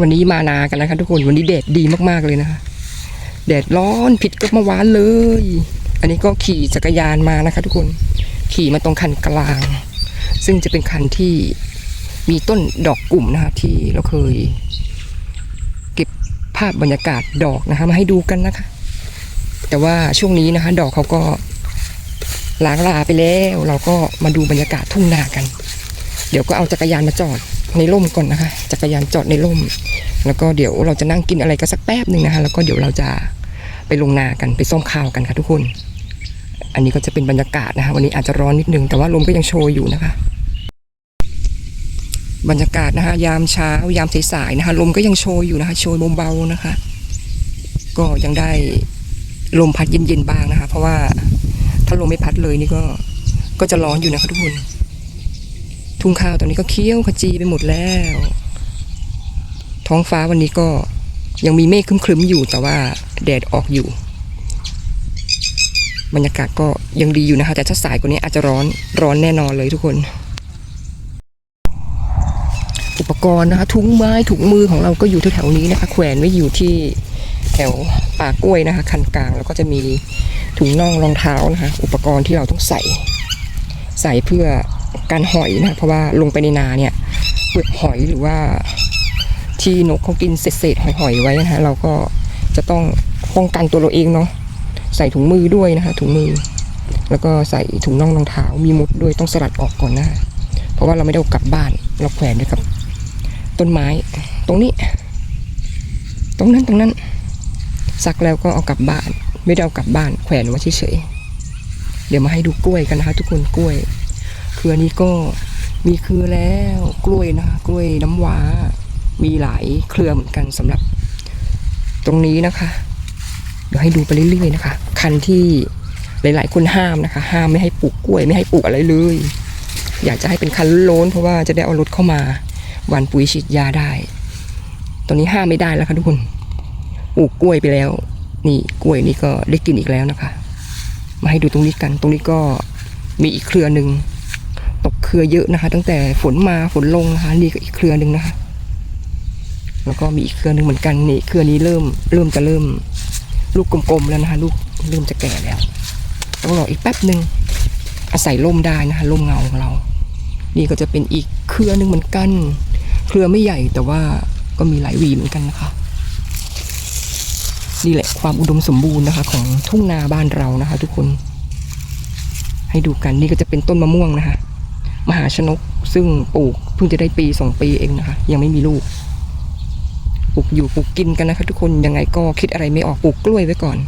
วันนี้มานากันนะคะทุกคนวันนี้แดดดีมากๆเลยนะคะแดดร้อนผิดกับเมื่อวานเลย อันนี้ก็ขี่จักรยานมานะคะ ทุกคนขี่มาตรงคันกลาง ซึ่งจะเป็นคันที่มีต้นดอกกลุ่มนะคะที่เราเคย เก็บภาพบรรยากาศดอกนะคะ มาให้ดูกันนะคะ แต่ว่าช่วงนี้นะคะ ดอกเขาก็ล้างลาไปแล้ว เราก็มาดูบรรยากาศทุ่งนากัน เดี๋ยวก็เอาจักรยานมาจอด ในร่มก่อนนะคะ จักรยานจอดในร่ม แล้วก็เดี๋ยวเราจะนั่งกินอะไรก็สักแป๊บหนึ่งนะคะ แล้วก็เดี๋ยวเราจะไปลงนากันไปส้มข้าวกันค่ะทุกคน อันนี้ก็จะเป็นบรรยากาศนะคะ วันนี้อาจจะร้อนนิดนึงแต่ว่าลมก็ยังโชยอยู่นะคะ บรรยากาศนะคะ ยามเช้ายามสายๆนะคะ ลมก็ยังโชยอยู่นะคะ โชยเบาๆนะคะ ก็ยังได้ลมพัดเย็นๆบ้างนะคะ เพราะว่าถ้าลมไม่พัดเลยนี่ก็ก็จะร้อนอยู่นะคะทุกคน ทุ่งข้าวตอนนี้ก็เคี้ยวขจีไปหมดแล้ว ท้องฟ้าวันนี้ก็ยังมีเมฆครึ้มๆอยู่แต่ว่าแดดออกอยู่ บรรยากาศก็ยังดีอยู่นะคะ แต่ถ้าสายกว่านี้อาจจะร้อนร้อนแน่นอนเลยทุกคน อุปกรณ์นะคะถุงไม้ถุงมือของเราก็อยู่แถวๆนี้นะคะ แขวนไว้อยู่ที่แถวป่ากล้วยนะคะ คันกลางแล้วก็จะมีถุงน่องรองเท้านะคะ อุปกรณ์ที่เราต้องใส่ ใส่เพื่อ การหอยนะเพราะว่าลงไปในนาเนี่ยเปลือกหอยหรือว่าที่นกเขากินเศษๆหอยๆไว้นะคะเราก็จะต้องป้องกันตัวเราเองเนาะใส่ถุงมือด้วยนะคะถุงมือ แล้วก็ใส่ถุงน่องรองเท้ามีมุดด้วยต้องสลัดออกก่อนนะเพราะว่าเราไม่ได้เอากลับบ้านเราแขวนไว้กับต้นไม้ ตรงนี้ ตรงนั้นตรงนั้นซักแล้วก็เอากลับบ้าน ไม่ได้เอากลับบ้านแขวนไว้เฉยๆเดี๋ยวมาให้ดูกล้วยกันนะคะทุกคนกล้วย รือนี้ก็มีเครือแล้วกล้วยนะกล้วยน้ำว้า มีหลายเครือเหมือนกันสำหรับ ตรงนี้นะคะ เดี๋ยวให้ดูไปเรื่อยๆนะคะ คันที่หลาย ๆ คนห้ามนะคะ ห้ามไม่ให้ปลูกกล้วยไม่ให้ปลูกอะไรเลย อยากจะให้เป็นคันล้นเพราะว่าจะได้เอารถเข้ามาหว่านปุ๋ยฉีดยาได้ ตอนนี้ห้ามไม่ได้แล้วค่ะทุกคนปลูกกล้วยไปแล้ว นี่กล้วยนี่ก็ได้กินอีกแล้วนะคะ มาให้ดูตรงนี้กัน ตรงนี้ก็มีอีกเครือหนึ่ง เครือเยอะนะคะ ตั้งแต่ฝนมาฝนลงนะคะนี่ก็อีกเครือหนึ่งนะคะ แล้วก็มีอีกเครือหนึ่งเหมือนกันนี่เครือนี้เริ่มเริ่มจะเริ่ม ลูกกลมๆแล้วนะคะ ลูกเริ่มจะแก่แล้วต้องรออีกแป๊บหนึ่งอาศัยร่มได้นะคะร่มเงาของเรา นี่ก็จะเป็นอีกเครือหนึ่งเหมือนกัน เครือไม่ใหญ่แต่ว่าก็มีหลายวีเหมือนกันนะคะนี่แหละความอุดมสมบูรณ์นะคะ ของทุ่งนาบ้านเรานะคะ ทุกคน ให้ดูกันนี่ก็จะเป็นต้นมะม่วงนะคะ มหาชนกซึ่งปลูกเพิ่งจะได้ปีสองปีเองนะคะ ยังไม่มีลูกปลูกอยู่ปลูกกินกันนะคะ ทุกคนยังไงก็คิดอะไรไม่ออกปลูกกล้วยไว้ก่อน